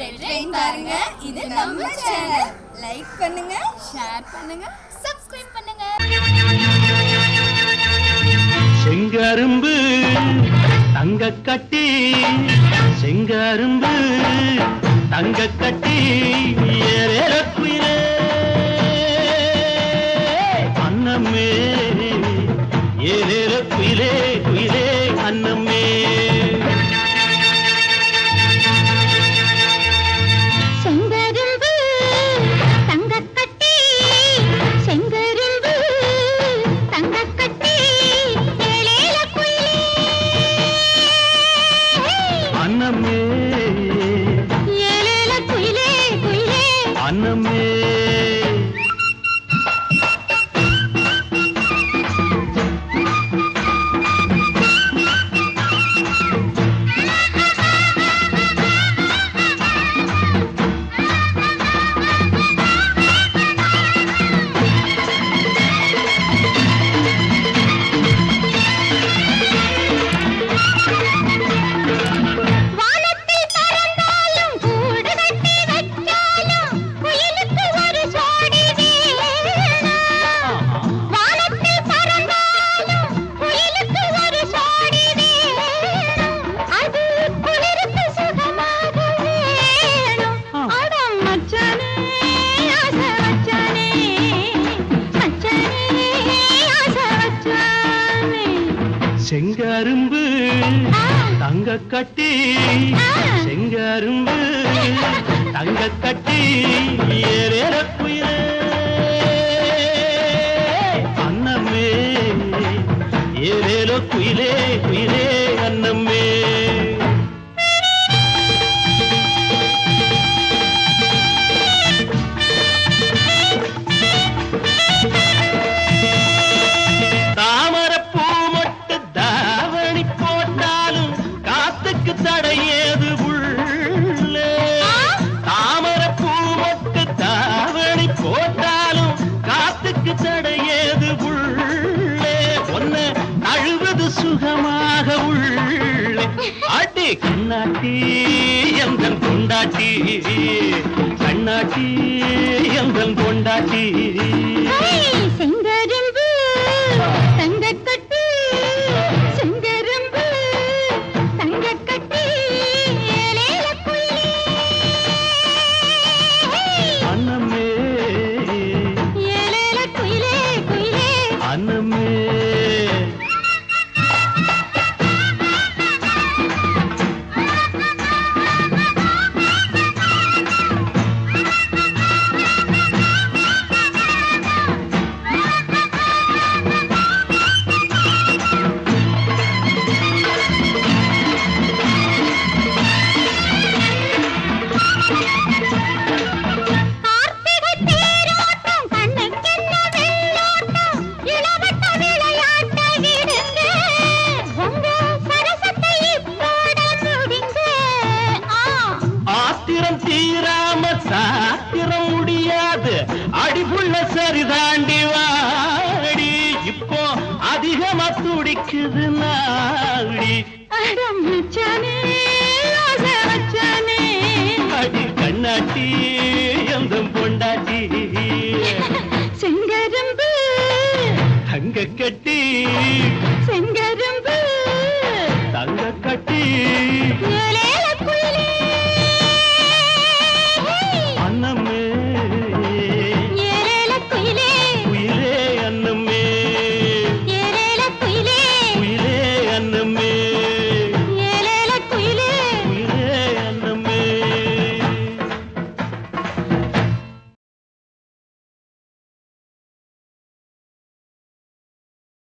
Red பாருங்க. இது நம்ம சேனல் லைக் பண்ணுங்க ஷேர் பண்ணுங்க சப்ஸ்கிரைப் பண்ணுங்க. செங்கரும்பு தங்க கட்டி செங்கரும்பு தங்க கட்டி செங்கரும்பு ஆ. தங்க கட்டி செங்கரும்பு தங்க கட்டி ஏறேற குயிலே காத்துக்கு தடையேது உள்ளே? தாமரப்பூ மட்டு தாவணி போட்டாலும் காத்துக்கு தடையேது உள்ளே? ஒன்ன அழுவது சுகமாக உள்ளே. அடி கண்ணாட்டி எந்தன் கொண்டாட்டி கண்ணாட்டி எந்தன் கொண்டாட்டி வாடி புள்ள சரி தாண்டி வாடி. இப்போ அதிகமா துடிக்குது நாடி. அடி கண்ணாட்டி எந்த பொண்டாட்டி. செங்கரும்பு. தங்க கட்டி. செங்கரும்பு.